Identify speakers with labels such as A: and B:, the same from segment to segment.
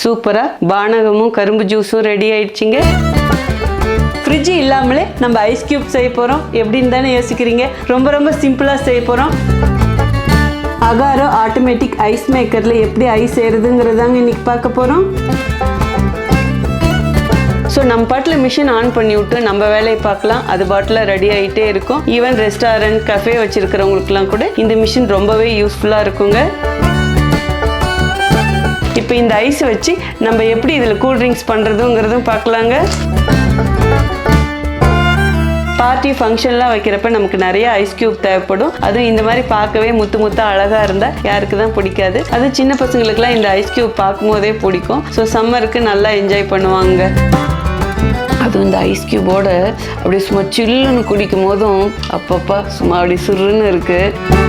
A: சூப்பராக பானகமும் கரும்பு ஜூஸும் ready ஆயிடுச்சிங்க. Fridge இல்லாமலே நம்ம ஐஸ் கியூப் செய்ய போகிறோம் எப்படின்னு தானே யோசிக்கிறீங்க? ரொம்ப ரொம்ப சிம்பிளாக செய்ய போகிறோம் அகாரோ ஆட்டோமேட்டிக் ஐஸ் மேக்கரில் எப்படி ஐஸ் செய்கிறதுங்கிறதாங்க இன்னைக்கு பார்க்க போகிறோம் ஸோ நம்ம பாட்டில் மிஷின் ஆன் பண்ணி விட்டு நம்ம வேலையை பார்க்கலாம். அது பாட்டில் ரெடி ஆகிட்டே இருக்கும். ஈவன் ரெஸ்டாரண்ட் கஃபே வச்சுருக்கிறவங்களுக்குலாம் கூட இந்த மிஷின் ரொம்பவே யூஸ்ஃபுல்லாக இருக்குங்க. இப்போ இந்த ஐஸ் வச்சு நம்ம எப்படி இதில் கூல் ட்ரிங்க்ஸ் பண்ணுறதுங்கிறதும் பார்க்கலாங்க. பார்ட்டி ஃபங்க்ஷன்லாம் வைக்கிறப்ப நமக்கு நிறைய ஐஸ் கியூப் தேவைப்படும். அதுவும் இந்த மாதிரி பார்க்கவே முத்து முத்தா அழகாக இருந்தால் யாருக்கு தான் பிடிக்காது. அது சின்ன பசங்களுக்குலாம் இந்த ஐஸ் கியூப் பார்க்கும்போதே பிடிக்கும். ஸோ சம்மருக்கு நல்லா என்ஜாய் பண்ணுவாங்க. அதுவும் இந்த ஐஸ் கியூபோட அப்படியே சும்மா சில்லுன்னு குடிக்கும் போதும் அப்பப்பா சும்மா அப்படி சுருன்னு இருக்குது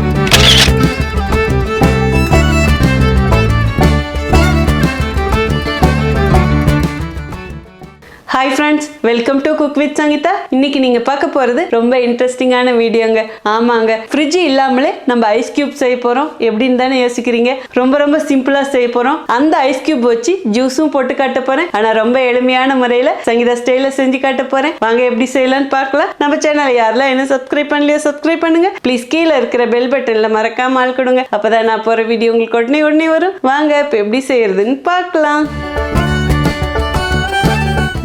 A: hi friends welcome to cook with Sangeetha இன்னைக்கு நீங்க பார்க்க போறது ரொம்ப இன்ட்ரெஸ்டிங்கான வீடியோங்க. ஆமாங்க ஃப்ரிட்ஜ் இல்லாமலே நம்ம ஐஸ் கியூப் செய்ய போறோம். எப்படின்னு தானே யோசிக்கிறீங்க? ரொம்ப ரொம்ப சிம்பிளா செய்ய போறோம். அந்த ஐஸ் கியூப் வச்சு ஜூஸும் போட்டு காட்ட போறேன். ஆனா ரொம்ப எளிமையான முறையில சங்கீதா ஸ்டைல செஞ்சு காட்ட போறேன். வாங்க எப்படி செய்யலாம்னு பார்க்கலாம். நம்ம சேனல் யாரெல்லாம் என்ன சப்ஸ்கிரைப் பண்ணலையோ சப்ஸ்கிரைப் பண்ணுங்க. ப்ளீஸ் கீழே இருக்கிற பெல் பட்டன்ல மறக்காம ஆள் கொடுங்க. அப்பதான் நான் போற வீடியோ உங்களுக்கு உடனே உடனே வரும். வாங்க இப்போ எப்படி செய்யறதுன்னு பார்க்கலாம்.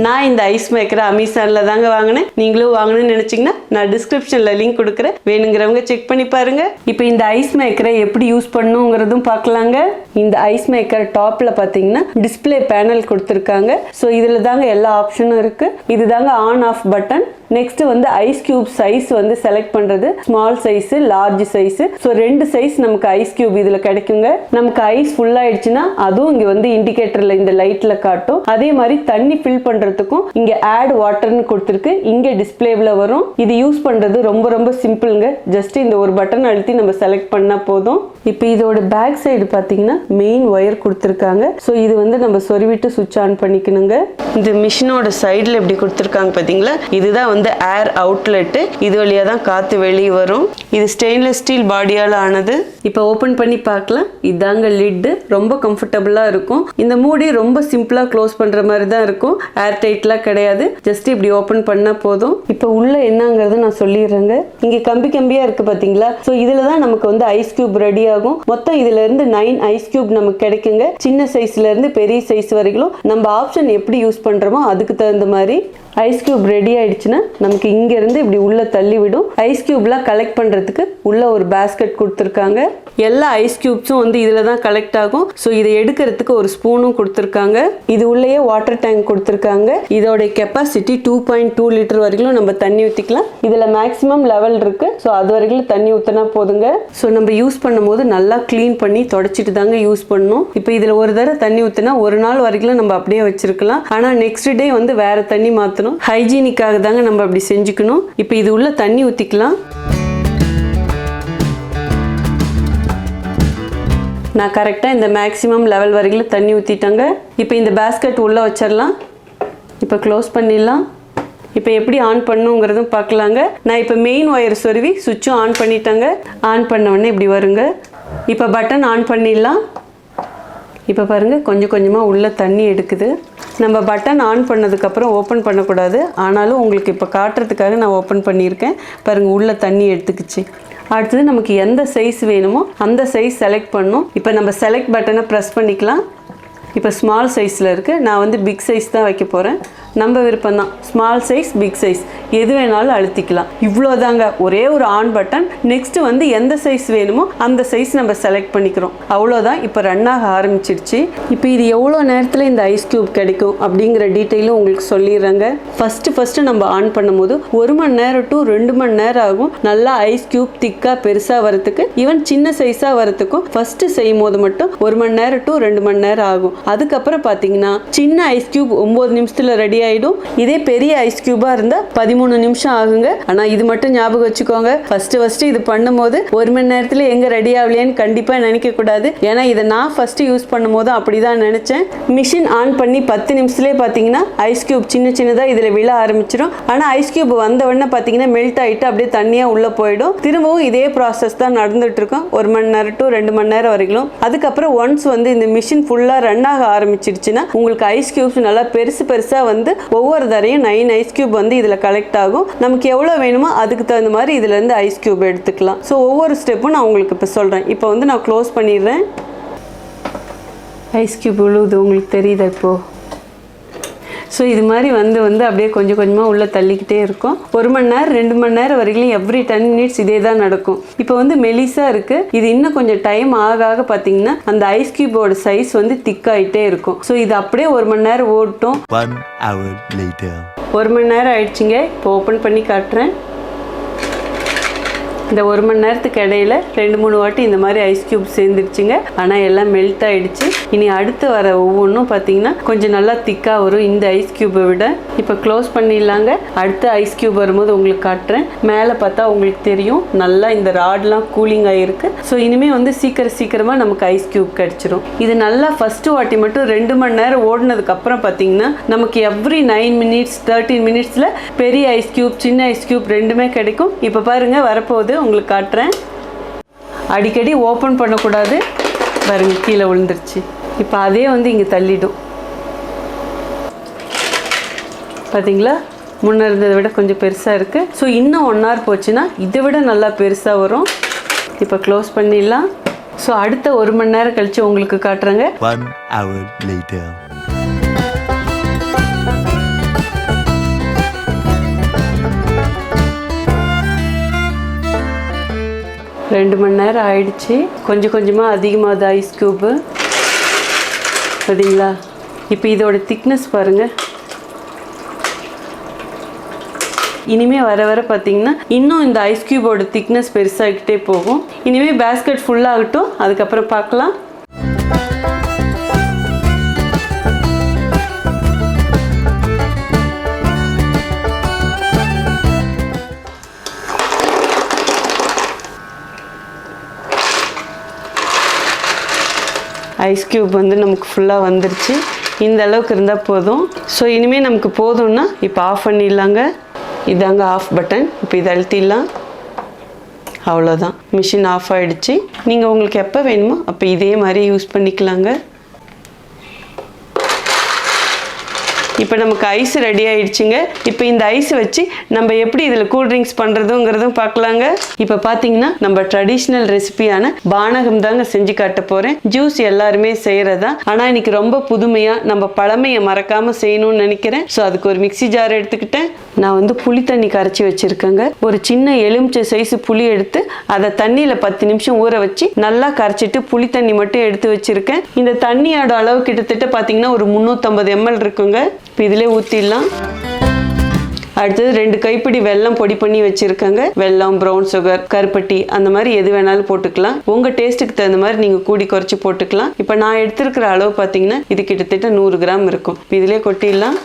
A: நான் இந்த ஐஸ் மேக்கரை அமேசானில் தாங்க வாங்கினேன். நீங்களும் வாங்கணும்னு நினச்சிங்கன்னா நான் டிஸ்கிரிப்ஷனில் லிங்க் கொடுக்குறேன். வேணுங்கிறவங்க செக் பண்ணி பாருங்க. இப்போ இந்த ஐஸ் மேக்கரை எப்படி யூஸ் பண்ணுங்கிறதும் பார்க்கலாங்க. இந்த ஐஸ் மேக்கர் டாப்பில் பார்த்தீங்கன்னா டிஸ்ப்ளே பேனல் கொடுத்துருக்காங்க. ஸோ இதில் தாங்க எல்லா ஆப்ஷனும் இருக்குது இது தாங்க ஆன் ஆஃப் பட்டன் நெக்ஸ்ட் வந்து ஐஸ் கியூப் சைஸ் வந்து செலக்ட் பண்றது. Small size large size so ரெண்டு சைஸ் நமக்கு ஐஸ் கியூப் இதுல கிடைக்குங்க. நமக்கு ஐஸ் ஃபுல் ஆயிடுச்சுன்னா அதுவும் இங்க வந்து இண்டிகேட்டர்ல இந்த லைட்ல காட்டும். அதே மாதிரி தண்ணி ஃபில் பண்றதுக்கும் இங்க ஆட் வாட்டர்னு கொடுத்துருக்கு. இங்க டிஸ்பிளேவில் வரும். இது யூஸ் பண்றது ரொம்ப ரொம்ப சிம்பிளுங்க ஜஸ்ட் இந்த ஒரு பட்டன் அழுத்தி நம்ம செலக்ட் பண்ணா போதும். இப்போ இதோட பேக் சைடு பார்த்தீங்கன்னா மெயின் ஒயர் கொடுத்துருக்காங்க. ஸோ இது வந்து நம்ம சொருவிட்டு சுவிட்ச் ஆன் பண்ணிக்கணுங்க. இந்த மிஷினோட சைடில் எப்படி கொடுத்துருக்காங்க பார்த்தீங்களா இதுதான் வந்து ஏர் அவுட்லெட்டு இது வழியாக தான் காற்று வெளியே வரும் இது ஸ்டெயின்லெஸ் ஸ்டீல் பாடியால் ஆனது. இப்போ ஓப்பன் பண்ணி பார்க்கலாம். இதாங்க லிட்டு ரொம்ப கம்ஃபர்டபுளாக இருக்கும். இந்த மூடி ரொம்ப சிம்பிளாக க்ளோஸ் பண்ணுற மாதிரி தான் இருக்கும். ஏர் டைட்லாம் கிடையாது. ஜஸ்ட் இப்படி ஓப்பன் பண்ணால் போதும். இப்போ உள்ள என்னங்கிறது நான் சொல்லிடுறேங்க. இங்கே கம்பி கம்பியாக இருக்குது பார்த்தீங்களா ஸோ இதில் தான் நமக்கு வந்து ஐஸ் கியூப் ரெடி ஆகும். மொத்தம் இதுலேருந்து நைன் ஐஸ் கியூப் நமக்கு கிடைக்குங்க. சின்ன சைஸ்லேருந்து பெரிய சைஸ் வரைக்கும் நம்ம ஆப்ஷன் எப்படி யூஸ் பண்ணுறோமோ அதுக்கு தகுந்த மாதிரி. ஐஸ் கியூப் ரெடி ஆயிடுச்சுன்னா நமக்கு இங்கேருந்து இப்படி உள்ள தள்ளி விடும் ஐஸ் கியூப்லாம் கலெக்ட் பண்றதுக்கு உள்ள ஒரு பேஸ்கெட் கொடுத்துருக்காங்க. எல்லா ஐஸ் கியூப்ஸும் வந்து இதில் தான் கலெக்ட் ஆகும். ஸோ இதை எடுக்கிறதுக்கு ஒரு ஸ்பூனும் கொடுத்துருக்காங்க. இது உள்ளேயே வாட்டர் டேங்க் கொடுத்துருக்காங்க. இதோட capacity two point two litre வரைக்கும் நம்ம தண்ணி ஊற்றிக்கலாம் இதில் மேக்ஸிமம் லெவல் இருக்கு. ஸோ அது வரைக்கும் தண்ணி ஊற்றினா போதுங்க. ஸோ நம்ம யூஸ் பண்ணும்போது நல்லா க்ளீன் பண்ணி தொடச்சிட்டு தாங்க யூஸ் பண்ணணும். இப்போ இதில் ஒரு தடவை தண்ணி ஊற்றினா ஒரு நாள் வரைக்கும் நம்ம அப்படியே வச்சிருக்கலாம். ஆனால் நெக்ஸ்ட் டே வந்து வேற தண்ணி பயன்படுத்தணும். ஹைஜீனிக்காக தாங்க நம்ம அப்படி செஞ்சுக்கணும். இப்போ இது உள்ள தண்ணி ஊற்றிக்கலாம் நான் கரெக்டாக இந்த மேக்ஸிமம் லெவல் வரைக்கும் தண்ணி ஊற்றிட்டேங்க இப்போ இந்த பேஸ்கெட் உள்ளே வச்சிடலாம். இப்போ க்ளோஸ் பண்ணிடலாம். இப்போ எப்படி ஆன் பண்ணுங்கிறதும் பார்க்கலாங்க. நான் இப்போ மெயின் ஒயர் சொருவி சுவிட்சும் ஆன் பண்ணிட்டேங்க. ஆன் பண்ண உடனே இப்படி வருங்க. இப்போ பட்டன் ஆன் பண்ணிடலாம். இப்போ பாருங்கள் கொஞ்சம் கொஞ்சமாக உள்ளே தண்ணி எடுக்குது. நம்ம பட்டன் ஆன் பண்ணதுக்கப்புறம் ஓப்பன் பண்ணக்கூடாது. ஆனாலும் உங்களுக்கு இப்போ காட்டுறதுக்காக நான் ஓப்பன் பண்ணியிருக்கேன். பாருங்கள் உள்ளே தண்ணி எடுத்துக்கிச்சு. அடுத்தது நமக்கு எந்த சைஸ் வேணுமோ அந்த சைஸ் செலக்ட் பண்ணணும். இப்போ நம்ம செலக்ட் பட்டனை ப்ரெஸ் பண்ணிக்கலாம். இப்போ ஸ்மால் சைஸில் இருக்குது நான் வந்து பிக் சைஸ் தான் வைக்க போகிறேன் நம்ம விருப்பம் தான் ஸ்மால் சைஸ் பிக் சைஸ் எது வேணாலும் அழுத்திக்கலாம். இவ்வளோதாங்க. ஒரே ஒரு ஆன் பட்டன் நெக்ஸ்ட்டு வந்து எந்த சைஸ் வேணுமோ அந்த சைஸ் நம்ம செலக்ட் பண்ணிக்கிறோம். அவ்வளோதான். இப்போ ரன் ஆக ஆரம்பிச்சிருச்சு இப்போ இது எவ்வளோ நேரத்தில் இந்த ஐஸ் கியூப் கிடைக்கும் அப்படிங்கிற டீட்டெயிலும் உங்களுக்கு சொல்லிடுறாங்க. ஃபஸ்ட்டு ஃபஸ்ட்டு நம்ம ஆன் பண்ணும்போது ஒரு மணி நேரம் டு ரெண்டு மணி நேரம் ஆகும். நல்லா ஐஸ் கியூப் திக்காக பெருசாக வரத்துக்கு ஈவன் சின்ன சைஸாக வரத்துக்கும் ஃபஸ்ட்டு செய்யும் போது மட்டும் ஒரு மணி நேரம் டு ரெண்டு மணி நேரம் ஆகும். அதுக்கப்புறம் பார்த்தீங்கன்னா சின்ன ஐஸ் கியூப் ஒம்பது நிமிஷத்தில் ரெடி ஆகிடும் இதே பெரிய ஐஸ் கியூபாக இருந்தால் பதிமூணு நிமிஷம் ஆகுங்க. ஆனால் இது மட்டும் ஞாபகம் வச்சுக்கோங்க. ஃபஸ்ட்டு ஃபஸ்ட்டு இது பண்ணும்போது ஒரு மணி நேரத்தில் எங்கே ரெடி ஆகலையேன்னு கண்டிப்பாக நினைக்கக்கூடாது ஏன்னா இதை நான் ஃபஸ்ட்டு யூஸ் பண்ணும்போது அப்படி தான் நினச்சேன். மிஷின் ஆன் பண்ணி பத்து நிமிஷத்துலேயே பார்த்தீங்கன்னா ஐஸ் கியூப் சின்ன சின்னதாக இதில் விழ ஆரம்பிச்சிடும் ஆனால் ஐஸ் கியூப் வந்த உடனே பார்த்தீங்கன்னா மெல்ட் ஆகிட்டு அப்படியே தண்ணியாக உள்ளே போயிடும். திரும்பவும் இதே ப்ராசஸ் தான் நடந்துட்டு இருக்கும். ஒரு மணி நேரம் டு ரெண்டு மணி நேரம் வரைக்கும் அதுக்கப்புறம் ஒன்ஸ் வந்து இந்த மிஷின் ஃபுல்லாக ரன் ஆக ஆரம்பிச்சிருச்சுன்னா உங்களுக்கு ஐஸ் கியூப்ஸ் நல்லா பெருசு பெருசாக வந்து ஒவ்வொரு தரையும் நைன் ஐஸ் கியூப் வந்து இதில் கலெக்ட் ஆகும். நமக்கு எவ்வளோ வேணுமோ அதுக்கு தகுந்த மாதிரி இதுலேருந்து ஐஸ் கியூப் எடுத்துக்கலாம். ஸோ ஒவ்வொரு ஸ்டெப்பும் நான் உங்களுக்கு இப்போ சொல்கிறேன் இப்போ வந்து நான் க்ளோஸ் பண்ணிடுறேன். ஐஸ் கியூப் உழுவுது உங்களுக்கு தெரியுதா இப்போது ஸோ இது மாதிரி வந்து வந்து அப்படியே கொஞ்சம் கொஞ்சமாக உள்ளே தள்ளிக்கிட்டே இருக்கும். ஒரு மணி நேரம் ரெண்டு மணி நேரம் வரைக்கும் எவ்ரி டென் மினிட்ஸ் இதே தான் நடக்கும். இப்போ வந்து மெலிசாக இருக்குது இது இன்னும் கொஞ்சம் டைம் ஆக ஆக பார்த்தீங்கன்னா அந்த ஐஸ் கியூபோட சைஸ் வந்து திக்காயிட்டே இருக்கும். ஸோ இது அப்படியே ஒரு மணி நேரம் ஓட்டும்
B: One hour later.
A: ஒரு மணி நேரம் ஆயிடுச்சுங்க. இப்போ ஓப்பன் பண்ணி காட்டுறேன். இந்த ஒரு மணி நேரத்துக்கு இடையில ரெண்டு மூணு வாட்டி இந்த மாதிரி ஐஸ் கியூப் சேர்ந்துருச்சுங்க. ஆனால் எல்லாம் மெல்ட் ஆயிடுச்சு. இனி அடுத்து வர ஒவ்வொன்றும் பார்த்தீங்கன்னா கொஞ்சம் நல்லா திக்காக வரும். இந்த ஐஸ் கியூபை விட. இப்போ க்ளோஸ் பண்ணிடலாங்க. அடுத்த ஐஸ் கியூப் வரும்போது உங்களுக்கு காட்டுறேன். மேலே பார்த்தா உங்களுக்கு தெரியும். நல்லா இந்த ராட்லாம் கூலிங் ஆகிருக்கு ஸோ இனிமேல் வந்து சீக்கிரம் சீக்கிரமாக நமக்கு ஐஸ் கியூப் கிடச்சிரும். இது நல்லா ஃபஸ்ட்டு வாட்டி மட்டும் ரெண்டு மணி நேரம் ஓடினதுக்கப்புறம் பார்த்தீங்கன்னா நமக்கு எவ்ரி நைன் மினிட்ஸ் தேர்ட்டின் மினிட்ஸில் பெரிய ஐஸ் கியூப் சின்ன ஐஸ் கியூப் ரெண்டுமே கிடைக்கும். இப்போ பாருங்கள் வரப்போகுது. உங்களுக்கு காட்டுறேன். அடிக்கடி ஓப்பன் பண்ணக்கூடாது. பாருங்க கீழே விழுந்துருச்சு. இப்போ அதே வந்து இங்கே தள்ளிடும். பார்த்தீங்களா முன்ன இருந்ததை விட கொஞ்சம் பெருசாக இருக்குது ஸோ இன்னும் ஒன் ஹவர் போச்சுன்னா இதை விட நல்லா பெருசாக வரும். இப்போ க்ளோஸ் பண்ணிடலாம். ஸோ அடுத்த ஒரு மணி நேரம் கழித்து உங்களுக்கு காட்டுறேங்க. ரெண்டு மணி நேரம் ஆயிடுச்சு. கொஞ்சம் கொஞ்சமாக அதிகமாகுது ஐஸ் க்யூப்பு சரிங்களா? இப்போ இதோட திக்னஸ் பாருங்கள் இனிமே வர வர பார்த்தீங்கன்னா இன்னும் இந்த ஐஸ் க்யூபோட திக்னஸ் பெருசாகிக்கிட்டே போகும். இனிமேல் பேஸ்கெட் ஃபுல்லாகட்டும் அதுக்கப்புறம் பார்க்கலாம். ஐஸ் க்யூப் வந்து நமக்கு ஃபுல்லாக வந்துருச்சு. இந்த அளவுக்கு இருந்தால் போதும். ஸோ இனிமேல் நமக்கு போதும்னா இப்போ ஆஃப் பண்ணிடலாங்க. இதாங்க ஆஃப் பட்டன் இப்போ இதை அழுத்திடலாம். அவ்வளோதான் மிஷின் ஆஃப் ஆகிடுச்சு நீங்கள் உங்களுக்கு எப்போ வேணுமோ அப்போ இதே மாதிரி யூஸ் பண்ணிக்கலாங்க. இப்போ நமக்கு ஐஸ் ரெடி ஆயிடுச்சுங்க. இப்போ இந்த ஐஸ் வச்சு நம்ம எப்படி இதில் கூல் ட்ரிங்க்ஸ் பண்ணுறதுங்கிறதும் பார்க்கலாங்க. இப்போ பார்த்தீங்கன்னா நம்ம ட்ரெடிஷ்னல் ரெசிபியான பானகம் தாங்க செஞ்சு காட்ட போகிறேன் ஜூஸ் எல்லாருமே செய்கிறதா ஆனால் இன்னைக்கு ரொம்ப புதுமையாக நம்ம பழமையை மறக்காமல் செய்யணும்னு நினைக்கிறேன். ஸோ அதுக்கு ஒரு மிக்ஸி ஜார் எடுத்துக்கிட்டேன். நான் வந்து புளி தண்ணி கரைச்சி வச்சுருக்கேங்க. ஒரு சின்ன எலுமிச்சை சைஸ் புளி எடுத்து அதை தண்ணியில் பத்து நிமிஷம் ஊற வச்சு நல்லா கரைச்சிட்டு புளி தண்ணி மட்டும் எடுத்து வச்சுருக்கேன். இந்த தண்ணியோட அளவு கிட்டத்தட்ட பார்த்தீங்கன்னா ஒரு முந்நூற்றம்பது எம்எல் இருக்குங்க. இதிலே ஊற்றிடலாம் அடுத்தது ரெண்டு கைப்பிடி வெல்லம் பொடி பண்ணி வச்சிருக்கேங்க. வெல்லம் ப்ரௌன் சுகர் கருப்பட்டி அந்த மாதிரி எது வேணாலும் போட்டுக்கலாம். உங்கள் டேஸ்ட்டுக்கு தகுந்த மாதிரி நீங்கள் கூடி குறைச்சி போட்டுக்கலாம். இப்போ நான் எடுத்துருக்கிற அளவு பார்த்தீங்கன்னா இது கிட்டத்தட்ட நூறு கிராம் இருக்கும். இப்போ இதிலே கொட்டிடலாம்.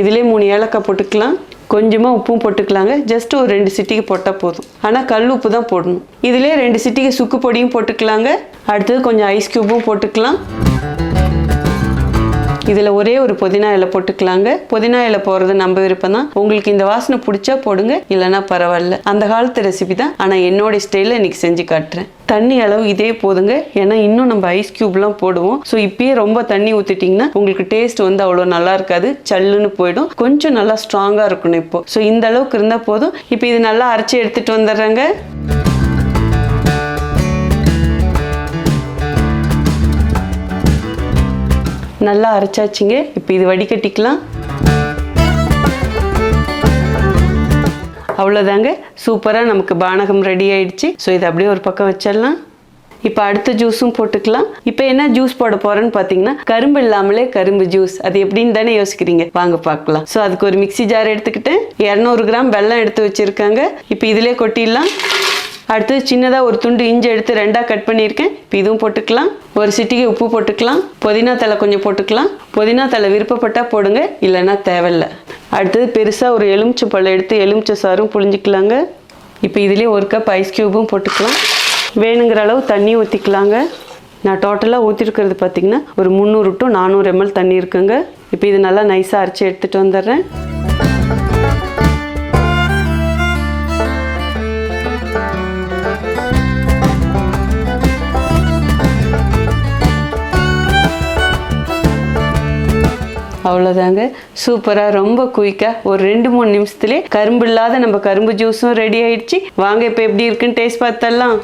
A: இதிலே மூணு ஏலக்காய் போட்டுக்கலாம். கொஞ்சமாக உப்பும் போட்டுக்கலாங்க. ஜஸ்ட் ஒரு ரெண்டு சிட்டிக்கு போட்டால் போதும். ஆனால் கல் உப்பு தான் போடணும். இதிலே ரெண்டு சிட்டிக்கு சுக்கு பொடியும் போட்டுக்கலாங்க. அடுத்தது கொஞ்சம் ஐஸ் க்யூப்பும் போட்டுக்கலாம். இதில் ஒரே ஒரு புதினா இலை போட்டுக்கலாங்க. புதினா இலை போடுறது நம்ம விருப்பம் தான் உங்களுக்கு இந்த வாசனை பிடிச்சா போடுங்க இல்லைன்னா பரவாயில்ல. அந்த காலத்து ரெசிபி தான். ஆனால் என்னோட ஸ்டைலில் இன்னைக்கு செஞ்சு காட்டுறேன். தண்ணி அளவு இதே போதுங்க. ஏன்னா இன்னும் நம்ம ஐஸ் க்யூப்லாம் போடுவோம். ஸோ இப்பயே ரொம்ப தண்ணி ஊற்றிட்டிங்கன்னா உங்களுக்கு டேஸ்ட் வந்து அவ்வளோ நல்லா இருக்காது. சல்லுன்னு போயிடும். கொஞ்சம் நல்லா ஸ்ட்ராங்காக இருக்கணும் இப்போ. ஸோ இந்த அளவுக்கு இருந்தால் போதும். இப்போ இது நல்லா அரைச்சி எடுத்துகிட்டு வந்துடுறேங்க. நல்லா அரைச்சாச்சுங்க. இப்போ இது வடிகட்டிக்கலாம். அவ்வளோதாங்க சூப்பராக நமக்கு பானகம் ரெடி ஆயிடுச்சு. ஸோ இதை அப்படியே ஒரு பக்கம் வச்சிடலாம். இப்போ அடுத்த ஜூஸும் போட்டுக்கலாம். இப்போ என்ன ஜூஸ் போட போகிறேன்னு பார்த்தீங்கன்னா கரும்பு இல்லாமலே கரும்பு ஜூஸ் அது எப்படின்னு தானே யோசிக்கிறீங்க. வாங்க பார்க்கலாம் ஸோ அதுக்கு ஒரு மிக்ஸி ஜார் எடுத்துக்கிட்டேன் இரநூறு கிராம் வெல்லம் எடுத்து வச்சுருக்காங்க. இப்போ இதிலே கொட்டிடலாம். அடுத்தது சின்னதாக ஒரு துண்டு இஞ்சி எடுத்து ரெண்டாக கட் பண்ணியிருக்கேன். இப்போ இதுவும் போட்டுக்கலாம். ஒரு சிட்டிக்கு உப்பு போட்டுக்கலாம். புதினா தலை கொஞ்சம் போட்டுக்கலாம். புதினா தலை விருப்பப்பட்டால் போடுங்க இல்லைன்னா தேவையில்ல. அடுத்தது பெருசாக ஒரு எலுமிச்சை பழம் எடுத்து எலுமிச்சை சாரும் புழிஞ்சிக்கலாங்க. இப்போ இதுலேயே ஒரு கப் ஐஸ் க்யூபும் போட்டுக்கலாம். வேணுங்கிற அளவு தண்ணி ஊற்றிக்கலாங்க நான் டோட்டலாக ஊற்றிருக்கிறது பார்த்திங்கன்னா ஒரு முந்நூறு டு நானூறு எம்எல் தண்ணி இருக்குங்க. இப்போ இது நல்லா நைஸாக அரைச்சி எடுத்துகிட்டு வந்துடுறேன். அவ்வளோதாங்க சூப்பராக ரொம்ப குயிக்காக ஒரு ரெண்டு மூணு நிமிஷத்துலேயே கரும்பு இல்லாத நம்ம கரும்பு ஜூஸும் ரெடி ஆயிடுச்சு. வாங்க இப்போ எப்படி இருக்குன்னு டேஸ்ட் பார்த்தெல்லாம்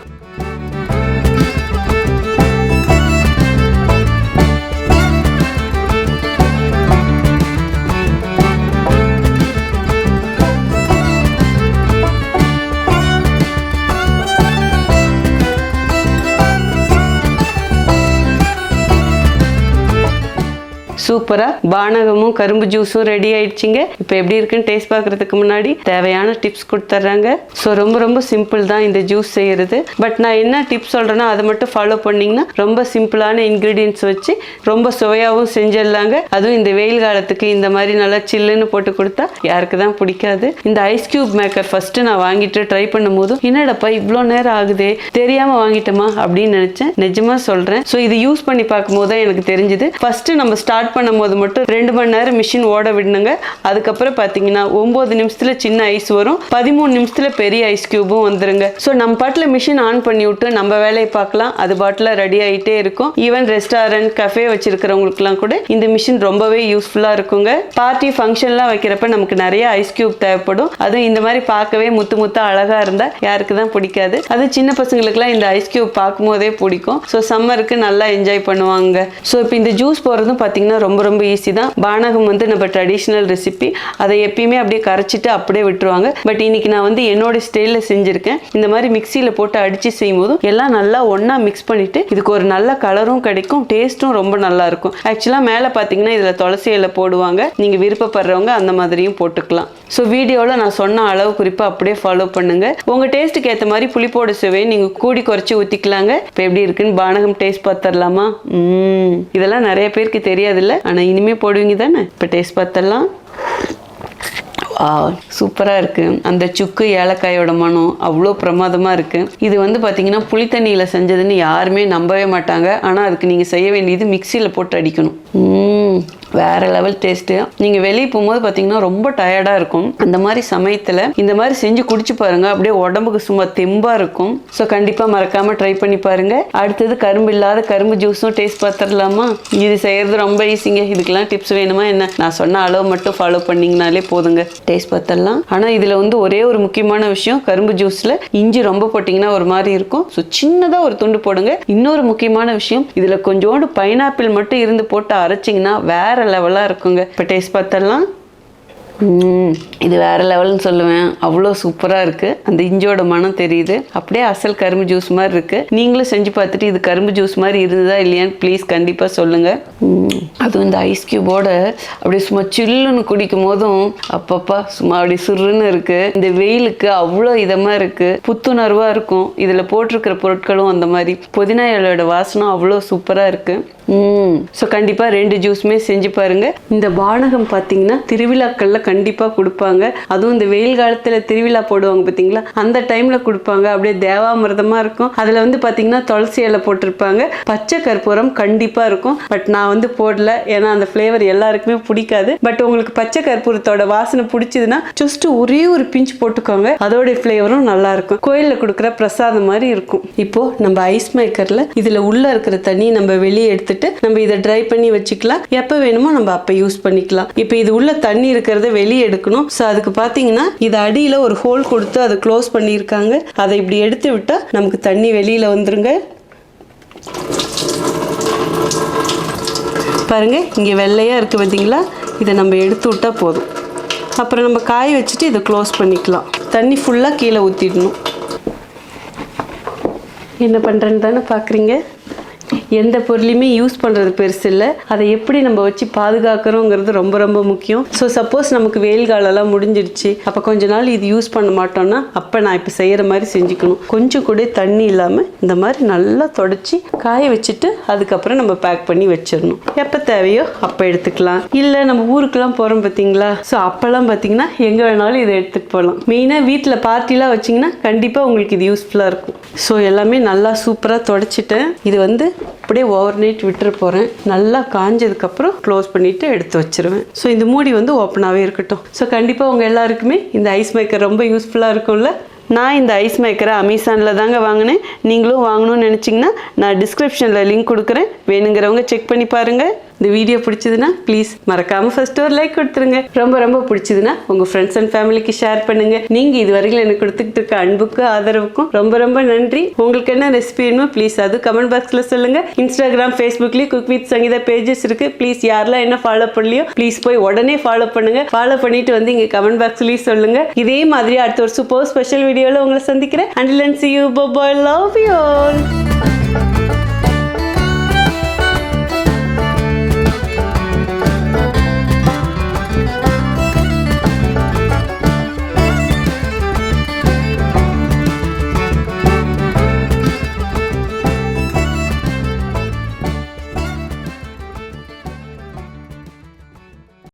A: சூப்பராக பானகமும் கரும்பு ஜூஸும் ரெடி ஆயிடுச்சுங்க. இப்போ எப்படி இருக்குன்னு டேஸ்ட் பார்க்கறதுக்கு முன்னாடி தேவையான டிப்ஸ் கொடுத்துட்றாங்க. ஸோ ரொம்ப ரொம்ப சிம்பிள் தான் இந்த ஜூஸ் செய்யறது. பட் நான் என்ன டிப்ஸ் சொல்கிறேன்னா அதை மட்டும் ஃபாலோ பண்ணிங்கன்னா ரொம்ப சிம்பிளான இன்க்ரீடியன்ஸ் வச்சு ரொம்ப சுவையாகவும் செஞ்சிடலாங்க. அதுவும் இந்த வெயில் காலத்துக்கு இந்த மாதிரி நல்லா சில்லுன்னு போட்டு கொடுத்தா யாருக்கு தான் பிடிக்காது. இந்த ஐஸ் கியூப் மேக்கர் ஃபர்ஸ்ட் நான் வாங்கிட்டு ட்ரை பண்ணும்போது என்னடப்பா இவ்வளோ நேரம் ஆகுதே? தெரியாம வாங்கிட்டோமா? அப்படின்னு நினைச்சேன். நிஜமா சொல்றேன். ஸோ இது யூஸ் பண்ணி பார்க்கும்போது தான் எனக்கு தெரிஞ்சது. ஃபர்ஸ்ட் நம்ம ஸ்டார்ட் பண்ணும்போது மட்டும் ரெண்டு மணி நேரம் மிஷின் ஓட விடணுங்க. அதுக்கப்புறம் பார்த்தீங்கன்னா ஒம்பது நிமிஷத்துல சின்ன ஐஸ் வரும். பதிமூணு நிமிஷத்துல பெரிய ஐஸ் கியூபும் வந்துருங்க. ஸோ நம்ம பாட்டில் மிஷின் ஆன் பண்ணி விட்டு நம்ம வேலையை பார்க்கலாம். அது பாட்டில் ரெடி ஆகிட்டே இருக்கும். ஈவன் ரெஸ்டாரண்ட் கஃபே வச்சிருக்கிறவங்களுக்குலாம் கூட இந்த மிஷின் ரொம்பவே யூஸ்ஃபுல்லாக இருக்குங்க. பார்ட்டி ஃபங்க்ஷன்லாம் வைக்கிறப்ப நமக்கு நிறைய ஐஸ் கியூப் தேவைப்படும். அதுவும் இந்த மாதிரி பார்க்கவே முத்து முத்தா அழகா இருந்தா யாருக்கு தான் பிடிக்காது. அது சின்ன பசங்களுக்குலாம் இந்த ஐஸ் கியூப் பார்க்கும்போதே பிடிக்கும். ஸோ சம்மருக்கு நல்லா என்ஜாய் பண்ணுவாங்க. ஸோ இப்போ இந்த ஜூஸ் போகிறதும் பார்த்தீங்கன்னா ரொம்ப ரொம்ப ஈஸி தான். பானகம் வந்து நம்ம ட்ரெடிஷ்னல் ரெசிபி அதை எப்பயுமே அப்படியே கரைச்சிட்டு அப்படியே விட்டுருவாங்க. பட் இன்னைக்கு நான் வந்து என்னோட ஸ்டைலில் செஞ்சுருக்கேன். இந்த மாதிரி மிக்சியில் போட்டு அடித்து செய்யும்போது எல்லாம் நல்லா ஒன்றா மிக்ஸ் பண்ணிவிட்டு இதுக்கு ஒரு நல்ல கலரும் கிடைக்கும். டேஸ்ட்டும் ரொம்ப நல்லா இருக்கும். ஆக்சுவலாக மேலே பார்த்தீங்கன்னா இதில் துளசி இலை போடுவாங்க. நீங்கள் விருப்பப்படுறவங்க அந்த மாதிரியும் போட்டுக்கலாம். ஸோ வீடியோவில் நான் சொன்ன அளவு குறிப்பாக அப்படியே ஃபாலோ பண்ணுங்கள் உங்கள் டேஸ்ட்டுக்கு ஏற்ற மாதிரி புளிப்போட சுவையை நீங்கள் கூடி குறைச்சி ஊற்றிக்கலாங்க இப்போ எப்படி இருக்குன்னு பானகம் டேஸ்ட் பார்த்துடலாமா? இதெல்லாம் நிறைய பேருக்கு தெரியாதுல்ல? ஆனால் இனிமே போடுவீங்க தானே? இப்போ டேஸ்ட் பார்த்தெல்லாம் சூப்பராக இருக்குது அந்த சுக்கு ஏலக்காயோட மனம் அவ்வளோ பிரமாதமாக இருக்குது இது வந்து பார்த்திங்கன்னா புளி தண்ணியில் செஞ்சதுன்னு யாருமே நம்பவே மாட்டாங்க. ஆனால் அதுக்கு நீங்கள் செய்ய வேண்டியது மிக்சியில் போட்டு அடிக்கணும். வேற லெவல் டேஸ்ட்டு நீங்கள் வெளியே போகும்போது பார்த்தீங்கன்னா ரொம்ப டயர்டாக இருக்கும். அந்த மாதிரி சமயத்தில் இந்த மாதிரி செஞ்சு குடிச்சு பாருங்க. அப்படியே உடம்புக்கு சும்மா தெம்பாக இருக்கும். ஸோ கண்டிப்பாக மறக்காமல் ட்ரை பண்ணி பாருங்க. அடுத்தது கரும்பு இல்லாத கரும்பு ஜூஸும் டேஸ்ட் பார்த்துடலாமா இது செய்யறது ரொம்ப ஈஸிங்க இதுக்கெல்லாம் டிப்ஸ் வேணுமா என்ன? நான் சொன்ன அளவு மட்டும் ஃபாலோ பண்ணீங்கனாலே போதுங்க. டேஸ்ட் பார்த்துடலாம் ஆனால் இதில் வந்து ஒரே ஒரு முக்கியமான விஷயம் கரும்பு ஜூஸில் இஞ்சி ரொம்ப போட்டிங்கன்னா ஒரு மாதிரி இருக்கும். ஸோ சின்னதாக ஒரு துண்டு போடுங்க. இன்னொரு முக்கியமான விஷயம் இதில் கொஞ்சோண்டு பைனாப்பிள் மட்டும் இருந்து போட்டு அரைச்சிங்கன்னா வேற லெவலாக இருக்குங்க. இப்போ டேஸ்ட் பார்த்தெல்லாம் இது வேற லெவல்னு சொல்லுவேன். அவ்வளோ சூப்பராக இருக்குது அந்த இஞ்சியோட மனம் தெரியுது. அப்படியே அசல் கரும்பு ஜூஸ் மாதிரி இருக்குது நீங்களும் செஞ்சு பார்த்துட்டு இது கரும்பு ஜூஸ் மாதிரி இருந்ததா இல்லையான்னு ப்ளீஸ் கண்டிப்பாக சொல்லுங்கள் அதுவும் இந்த ஐஸ் கியூபோட அப்படியே சும்மா சில்லுன்னு குடிக்கும் போதும் அப்பப்பா சும்மா அப்படி சுருன்னு இருக்குது இந்த வெயிலுக்கு அவ்வளோ இதமாக இருக்குது புத்துணர்வாக இருக்கும். இதில் போட்டிருக்கிற பொருட்களும் அந்த மாதிரி. புதினா இலையோட வாசனம் அவ்வளோ சூப்பராக இருக்குது ஸோ கண்டிப்பாக ரெண்டு ஜூஸுமே செஞ்சு பாருங்கள் இந்த வானகம் பார்த்தீங்கன்னா திருவிழாக்களில் கண்டிப்பாக கொடுப்பாங்க. அதுவும் இந்த வெயில் காலத்தில் திருவிழா போடுவாங்க பார்த்தீங்களா அந்த டைமில் கொடுப்பாங்க. அப்படியே தேவாமிரதமாக இருக்கும். அதில் வந்து பார்த்தீங்கன்னா துளசி இலை போட்டிருப்பாங்க. பச்சை கற்பூரம் கண்டிப்பாக இருக்கும். பட் நான் வந்து போடல. ஏன்னா அந்த ஃப்ளேவர் எல்லாருக்குமே பிடிக்காது. பட் உங்களுக்கு பச்சை கற்பூரத்தோட வாசனை பிடிச்சதுன்னா ஜஸ்ட் ஒரே ஒரு பிஞ்ச் போட்டுக்கோங்க. அதோட ஃப்ளேவரும் நல்லா இருக்கும். கோயிலில் கொடுக்குற பிரசாதம் மாதிரி இருக்கும். இப்போது நம்ம ஐஸ் மேக்கரில் இதில் உள்ளே இருக்கிற தண்ணி நம்ம வெளியே எடுத்துட்டு நம்ம இதை ட்ரை பண்ணி வச்சுக்கலாம். எப்போ வேணுமோ நம்ம அப்போ யூஸ் பண்ணிக்கலாம். இப்போ இது உள்ள தண்ணி இருக்கிறத வெளியே எடுக்கணும். ஸோ அதுக்கு பார்த்தீங்கன்னா இது அடியில் ஒரு ஹோல் கொடுத்து அதை க்ளோஸ் பண்ணியிருக்காங்க. அதை இப்படி எடுத்து விட்டால் நமக்கு தண்ணி வெளியில் வந்துருங்க. பாருங்க இங்கே வெள்ளையாக இருக்குது பார்த்தீங்களா இதை நம்ம எடுத்து விட்டா போதும். அப்புறம் நம்ம காய வச்சுட்டு இதை க்ளோஸ் பண்ணிக்கலாம். தண்ணி ஃபுல்லாக கீழே ஊற்றிடணும் என்ன பண்ணுறேன்னு தானே பார்க்குறீங்க எந்த பொருளையுமே யூஸ் பண்ணுறது பெருசு இல்லை. அதை எப்படி நம்ம வச்சு பாதுகாக்கிறோங்கிறது ரொம்ப ரொம்ப முக்கியம். ஸோ சப்போஸ் நமக்கு வெயில் காலம்லாம் முடிஞ்சிடுச்சு அப்போ கொஞ்ச நாள் இது யூஸ் பண்ண மாட்டோம்னா அப்போ நான் இப்போ செய்கிற மாதிரி செஞ்சுக்கணும். கொஞ்சம் கூட தண்ணி இல்லாமல் இந்த மாதிரி நல்லா தொடச்சி காய வச்சுட்டு அதுக்கப்புறம் நம்ம பேக் பண்ணி வச்சிடணும். எப்போ தேவையோ அப்போ எடுத்துக்கலாம். இல்லை நம்ம ஊருக்கெல்லாம் போகிறோம் பார்த்தீங்களா ஸோ அப்போல்லாம் பார்த்தீங்கன்னா எங்கே வேணாலும் இதை எடுத்துகிட்டு போகலாம் மெயினாக வீட்டில் பார்ட்டிலாம் வச்சிங்கன்னா கண்டிப்பாக உங்களுக்கு இது யூஸ்ஃபுல்லாக இருக்கும். ஸோ எல்லாமே நல்லா சூப்பராக தொடச்சிட்டேன். இது வந்து அப்படியே ஓவர் நைட் விட்டுற போகிறேன் நல்லா காஞ்சதுக்கப்புறம் க்ளோஸ் பண்ணிவிட்டு எடுத்து வச்சிருவேன். ஸோ இந்த மூடி வந்து ஓப்பனாகவே இருக்கட்டும். ஸோ கண்டிப்பாக உங்கள் எல்லாருக்குமே இந்த ஐஸ் மேக்கர் ரொம்ப யூஸ்ஃபுல்லாக இருக்கும்ல? நான் இந்த ஐஸ் மேக்கரை அமேசானில் தாங்க வாங்கினேன். நீங்களும் வாங்கணும்னு நினச்சிங்கன்னா நான் டிஸ்கிரிப்ஷனில் லிங்க் கொடுக்குறேன். வேணுங்கிறவங்க செக் பண்ணி பாருங்கள் இந்த வீடியோ பிடிச்சதுன்னா ப்ளீஸ் மறக்காம ஃபர்ஸ்ட் ஒரு லைக் கொடுத்துருங்க. ரொம்ப ரொம்ப பிடிச்சதுன்னா உங்க ஃப்ரெண்ட்ஸ் அண்ட் ஃபேமிலிக்கு ஷேர் பண்ணுங்க. நீங்க இது வரைக்கும் எனக்கு கொடுத்துக்கிட்டு இருக்க அன்புக்கும் ஆதரவுக்கும் ரொம்ப ரொம்ப நன்றி. உங்களுக்கு என்ன ரெசிபி வேணுமோ ப்ளீஸ் அது கமெண்ட் பாக்ஸ்ல சொல்லுங்க. இன்ஸ்டாகிராம் ஃபேஸ்புக்லயும் குக் வித் சங்கீதா பேஜஸ் இருக்கு. ப்ளீஸ் யாரெல்லாம் என்ன ஃபாலோ பண்ணலையோ ப்ளீஸ் போய் உடனே ஃபாலோ பண்ணுங்க. ஃபாலோ பண்ணிட்டு வந்து இங்க கமெண்ட் பாக்ஸ்லயும் சொல்லுங்க. இதே மாதிரி அடுத்த ஒரு சூப்பர் ஸ்பெஷல் வீடியோல உங்களை சந்திக்கிறேன். And lens you bye love you all